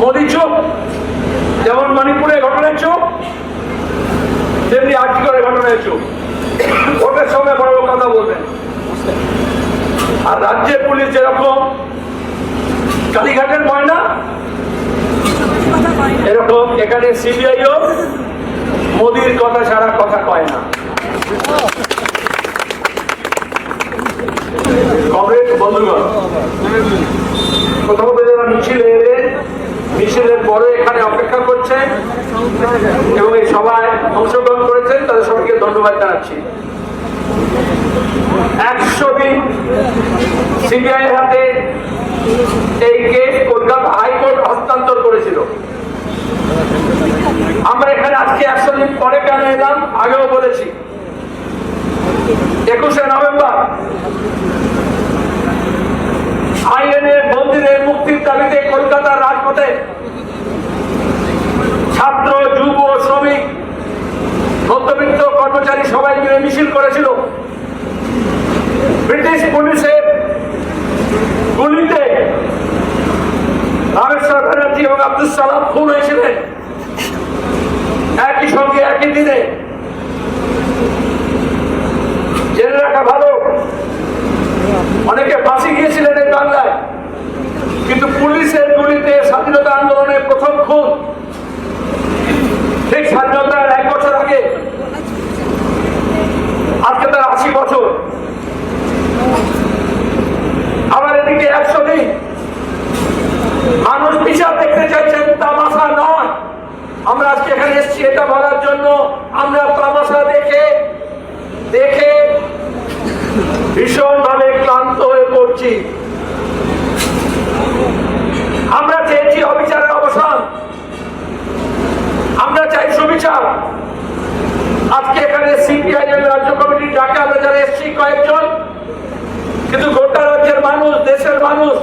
মোদি চুপ যেমন মণিপুরে ঘটনায় চুপ তেমনি আজকে ঘটনায় চুপ ওদের সঙ্গে বড় কথা বলবেন। আর রাজ্যের পুলিশ যেরকম, কালীঘাটের ময়না, এরকম, এখানে সিবিআইও, মোদির কথা ছাড়া কথা কয় না কংগ্রেস বন্ধুগণ কোথাও যারা মিছিল এলেন মিছিলের পরে এখানে অপেক্ষা করছেন এবং এই সভায় অংশগ্রহণ করেছেন তাদের সবাইকে ধন্যবাদ একশো দিন সিবিআই হাতে এই কেস কলকাতা হাইকোর্ট হস্তান্তর করেছিল। আমরা এখানে আজকে একশো দিন পরে কেন এলাম? আগেও বলেছি। একুশে নভেম্বর সবাই মিছিল করেছিল। ব্রিটিশ পুলিশের গুলিতে রামেশ্বর ব্যানার্জি এবং আব্দুল সালাম খুন হয়েছিলেন। একই সঙ্গে, একই দিনে। জেনে রাখা ভালো। অনেকে ফাঁসি গিয়েছিলেন এই বাংলায়। কিন্তু পুলিশের গুলিতে স্বাধীনতা আন্দোলনের প্রথম খুন ঠিক স্বাধীনতার এক বছর আগে আজকে তার আশি বছর আবার এদিকে একশো দিন মানুষ বিচার দেখতে চাইছেন তামাশা নয় আমরা আজকে এখানে এসেছি এটা বলার জন্য আমরা তামাশা দেখে দেখে ভীষণ ভাবে ক্লান্ত হয়ে পড়ছি। আমরা চেয়েছি অবিচারের অবসান। আমরা চাই সুবিচার। আজকে এখানে সিপিআইএম রাজ্য কমিটির ডাকে আমরা যারা এসেছি কয়েকজন। কিন্তু গোটা রাজ্যের মানুষ, দেশের মানুষ,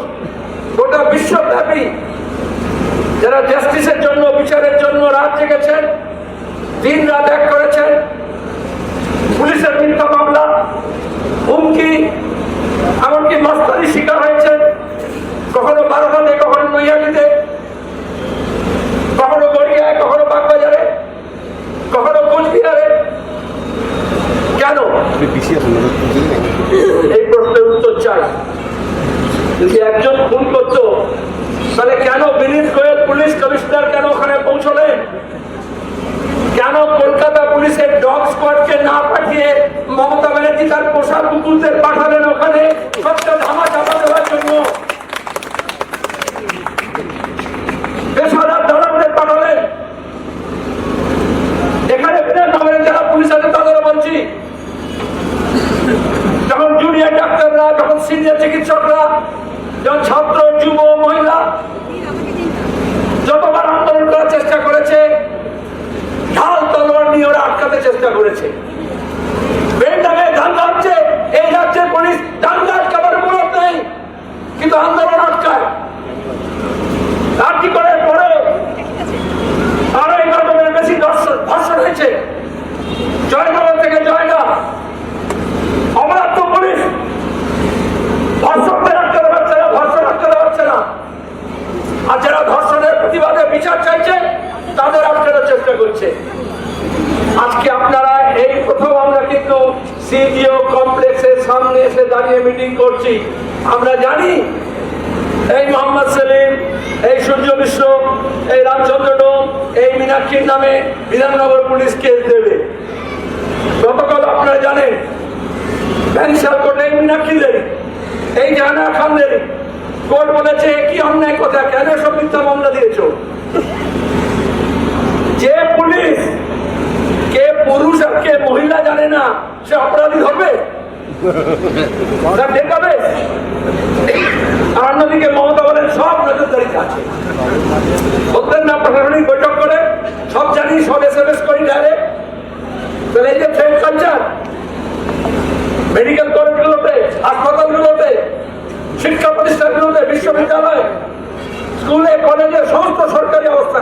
গোটা বিশ্বব্যাপী যারা জাস্টিসের জন্য, বিচারের জন্য রাত জেগেছেন, দিন রাত এক করেছেন, পুলিশের মিথ্যা মামলা, হুমকি এমনকি মাস্তারি শিকার হয়েছে। কখনো বারোটাতে কখনো নৈয়ালিতে কখনো গড়িয়ায় কখনো বাগবাজারে কখনো কোচবিহারে। কেন? এই প্রশ্নের উত্তর চাই। যদি একজন খুন করতো তাহলে কেন বিনীত গোয়েল পুলিশ কমিশনার কেন ওখানে পৌঁছলেন? কেন কলকাতা পুলিশের ডগ স্কোয়াডকে না পাঠিয়ে মমতা ব্যানার্জি তার পোশাক কুকুরদের পাঠালেন ওখানে সবটা ধামা চাপা দেওয়ার জন্য পেশাদার দালালদের পাঠালেন এখানে বিনা খবরের যারা পুলিশ আছে তাদেরও বলছি যখন জুনিয়র ডাক্তাররা যখন সিনিয়র চিকিৎসকরা যখন ছাত্র, যুব, মহিলা, যতবার আন্দোলন করার চেষ্টা করেছে, ঢাল তলোয়ার নিয়ে ওরা আটকাতে চেষ্টা করেছে। এই রাজ্যের পুলিশ দাঙ্গা আটকাবার মূলত নেই। কিন্তু আন্দোলন আটকায় রাজ্য করার পরে আড়াই রকমের বেশি ধর্ষণ ধর্ষণ হয়েছে জয়নগর থেকে জয়গা অমরাত্ম পুলিশ ধর্ষকদের আটকাতে পারছে না ধর্ষণ আটকাতে পারছে না আর যারা ধর্ষণের প্রতিবাদে বিচার চাইছে তাদের আটকানোর চেষ্টা করছে আজকে আপনারা এই প্রথম আমরা কিন্তু সিডিও কমপ্লেক্সের সামনে এসে দাঁড়িয়ে মিটিং করছি। আমরা জানি এই মোহাম্মদ সেলিম, এই সূর্য মিশ্র এই রামচন্দ্র ডোম, এই মীনাক্ষীর নামে বিধাননগর পুলিশ কেস দেবে। গতকাল আপনারা জানেন ব্যারিস্টার কোর্টে এই এই জানা খানদের কোর্ট বলেছে কি অন্যায় কথা কেন সব মিথ্যা মামলা দিয়েছ? যে পুলিশ কে পুরুষ আর কে মহিলা জানে না সে অপরাধী হবে তার? আর অন্যদিকে মমতা বলেন সব নজরদারিতে আছে বলতেন না প্রশাসনিক বৈঠক করে সব জানি সব এস এম এস করি ডাইরেক্ট তাহলে এই যে ফ্রেম কালচার মেডিকেল কলেজগুলোতে হাসপাতালগুলোতে শিক্ষা প্রতিষ্ঠানগুলোতে বিশ্ববিদ্যালয় স্কুলে কলেজে সমস্ত সরকারি অবস্থা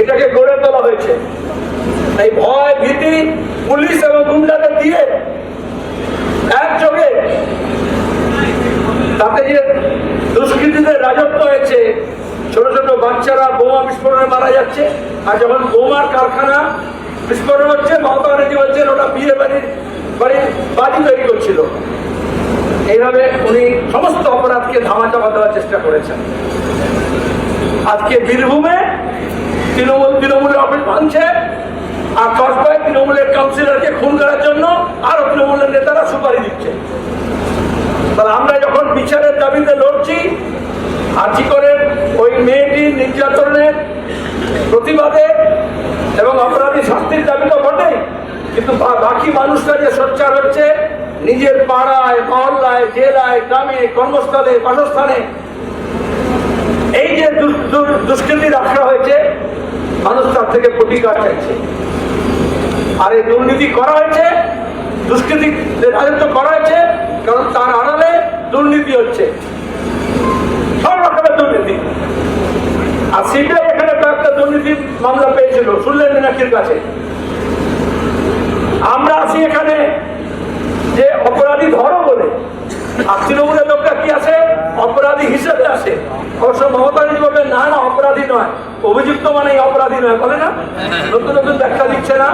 এটাকে গড়ে তোলা হয়েছে এই ভয় ভীতি পুলিশ এবং গুন্ডাদের দিয়ে একযোগে তাতে যে দুষ্কৃতীদের রাজত্ব হয়েছে বাচ্চারা বোমা বিস্ফোরণে মারা যাচ্ছে আর যখন বোমার কারখানা বিস্ফোরণ হচ্ছে মমতা ব্যানার্জি বিয়ে বাড়ির বাড়ির বাড়ি তৈরি করছিল। এইভাবে উনি সমস্ত অপরাধকে ধামা চাপা দেওয়ার চেষ্টা করেছেন। আজকে বীরভূমে তৃণমূল, তৃণমূলের অফিস ভাঙছে, আর কসবায় তৃণমূলের কাউন্সিলরকে খুন করার জন্য আরও তৃণমূলের নেতারা সুপারি দিচ্ছে। তাহলে আমরা যখন বিচারের দাবিতে লড়ছি আর্জি করে ওই মেয়েটির নির্যাতনের প্রতিবাদে এবং অপরাধী শাস্তির দাবি তো বটেই কিন্তু বাকি মানুষরা যে সোচ্চার হচ্ছে, নিজের পাড়ায়, মহল্লায়, জেলায়, গ্রামে, কর্মস্থলে, বাসস্থানে, এই যে দুষ্কৃতি রাখা হয়েছে, মানুষ তার থেকে প্রতিকার চাইছে। আর এই দুর্নীতি করা হয়েছে দুষ্কৃতি রাজত্ব করা হয়েছে, কারণ তার আড়ালে দুর্নীতি হচ্ছে। সব রকমের দুর্নীতি। আর সিবিআই এখানে কয়েকটা দুর্নীতির মামলা পেয়েছিল, শুনলেন কাছে? আমরা আছি এখানে যে অপরাধী ধরো বলে। আর তৃণমূলের লোকটা কি আছে? অপরাধী হিসেবে আসে অবশ্য মমতা ব্যানার্জি বলবেন না না অপরাধী নয়। অভিযুক্ত মানে অপরাধী নয়। বলে না? নতুন নতুন ব্যাখ্যা দিচ্ছে না?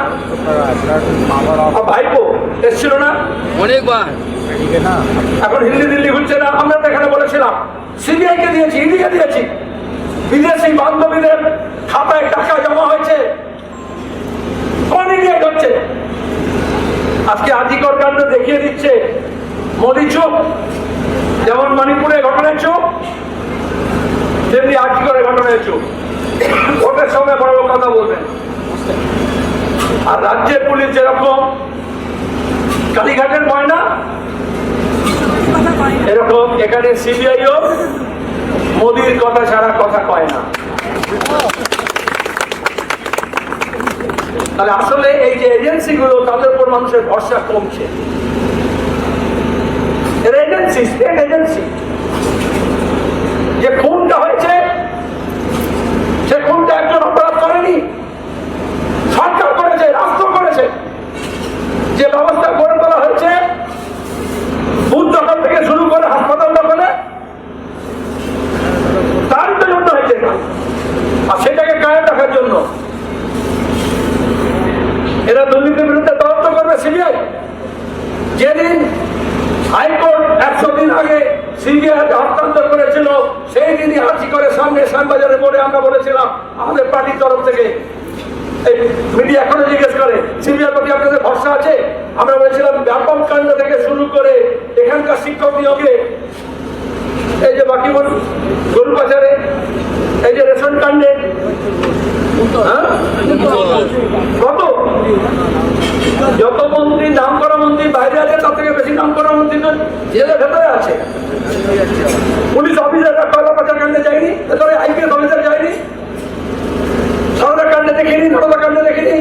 ভাইপো এসছিল না? অনেকবার। এখন হিন্দি দিল্লি ঘুরছে না? আমরা তো এখানে বলেছিলাম সিবিআই কে দিয়েছি ইডিকে দিয়েছি। বিদেশি বান্ধবীদের খাতায় টাকা জমা হয়েছে। অনেক হচ্ছে আজকে আজিকর কাণ্ড দেখিয়ে দিচ্ছে। মোদী চোখ, যেমন মণিপুরে ঘটনায় চুপ তেমনি আজিকরের ঘটনায় চুপ ভোটের সময় বড় কথা বলবেন। আর রাজ্যের পুলিশ যেরকম, কালীঘাটের ময়না, এরকম এখানে সিবিআইও, মোদির কথা ছাড়া কথা কয় না। তাহলে আসলে এই যে এজেন্সি গুলো তাদের উপর মানুষের ভরসা কমছে। এজেন্সি যে খুনটা হয়েছে সে খুনটা একজন অপরাধ করেনি সরকার করেছে রাষ্ট্র করেছে যে ব্যবস্থা গড়ে তোলা হয়েছে বুথ দখল থেকে শুরু করে হাসপাতাল দখলে তারই তো জন্য হয়েছে এটা। আর সেটাকে কায়েম রাখার জন্য এরা দুর্নীতির বিরুদ্ধে তদন্ত করবে সিবিআই যেদিন হাইকোর্ট একশো দিন আগে সিবিআই হস্তান্তর করেছিল, সেই দিনই হাসি করে সামনে শ্যামবাজারে বলে আমরা বলেছিলাম, আমাদের পার্টির তরফ থেকে। এই মিডিয়া এখনও জিজ্ঞেস করে, সিবিআই প্রতি আপনাদের ভরসা আছে? আমরা বলেছিলাম, ব্যাপক কাণ্ড থেকে শুরু করে এখানকার শিক্ষক নিয়োগে, এই যে বাকি গরু পাচারে এই যে রেশন কাণ্ডে হ্যাঁ? কত যত মন্ত্রী নাম করা মন্ত্রী বাইরে আছে তার থেকে বেশি নাম করা জেলের ভেতরে আছে। পুলিশ অফিসাররা কয়লা পাচার কাণ্ডে যায়নি, ভেতরে আইপিএস অফিসার যায়নি। সারদা কাণ্ডে দেখিনি নরদা কাণ্ডে দেখিনি।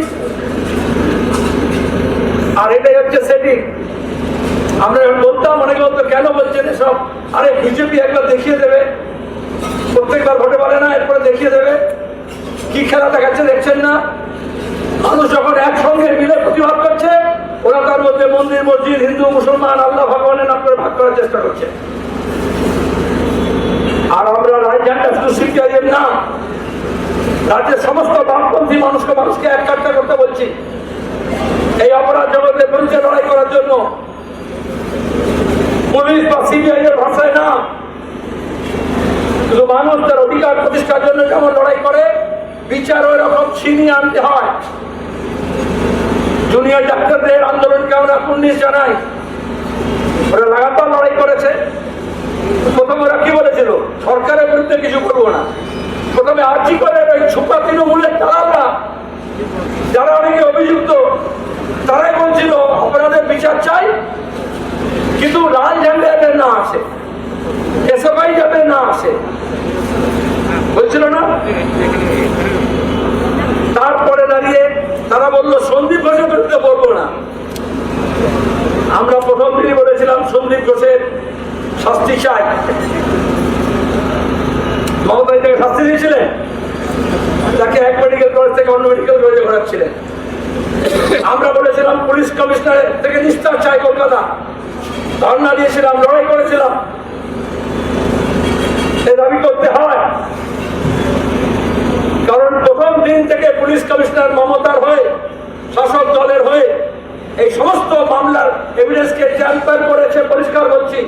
আর এটাই হচ্ছে সেটিং আমরা বলতাম, অনেকে বলতো, কেন বলছেন এসব? আরে, বিজেপি একবার দেখিয়ে দেবে প্রত্যেকবার ভোটে পারে না এরপরে দেখিয়ে দেবে কি খেলা দেখাচ্ছে দেখছেন না মানুষ যখন একসঙ্গে মিলে প্রতিবাদ করছে ওরা মন্দির মসজিদ হিন্দু মুসলমান, আল্লাহ ভগবানের নাম করে ভাগ করার চেষ্টা করছে। আর আমরা রাজধানীটা শুধু সিপিআইএম না রাজ্যের সমস্ত বামপন্থী মানুষকে মানুষকে এক কাটটা করতে বলছি। এই অপরাধ জগতের বিরুদ্ধে লড়াই করার জন্য পুলিশ বা সিবিআই এর ভাষায় না শুধু মানুষ তার অধিকার প্রতিষ্ঠার জন্য যেমন লড়াই করে, বিচার ওই রকম ছিনিয়ে আনতে হয়। জুনিয়র ডাক্তারদের আন্দোলনকে আমরা কুন্নিশ জানাই। ওরা লাগাতার লড়াই করেছে। প্রথমে ওরা কি বলেছিল? সরকারের বিরুদ্ধে কিছু করব না। প্রথমে আর্জি করে ওই ছুপা তৃণমূলের দালালরা, যারা অনেকে অভিযুক্ত, তারাই বলছিল অপরাধের বিচার চাই, কিন্তু লাল ঝান্ডা যাতে না আসে এসএফআই যাতে না আসে বলছিল না? তারপরে দাঁড়িয়ে তারা বলল, সন্দীপ ঘোষের বিরুদ্ধে বলব না। আমরা প্রথম দিনই বলেছিলাম, সন্দীপ ঘোষের শাস্তি চাই। মমতা শাস্তি দিয়েছিলেন? তাকে এক মেডিকেল কলেজ থেকে অন্য মেডিকেল কলেজে ঘোরাচ্ছিলেন আমরা বলেছিলাম, পুলিশ কমিশনারের থেকে নিস্তার চাই কলকাতা। ধর্ণা দিয়েছিলাম, লড়াই করেছিলাম। এ দাবি করতে হয়। পুলিশ কমিশনার মমতার হয়ে, শাসক দলের হয়ে এই সমস্ত মামলার এভিডেন্সকে ট্রান্সফার করেছে, পরিষ্কার করছি,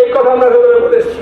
এই কথা আমরা বলে এসেছি।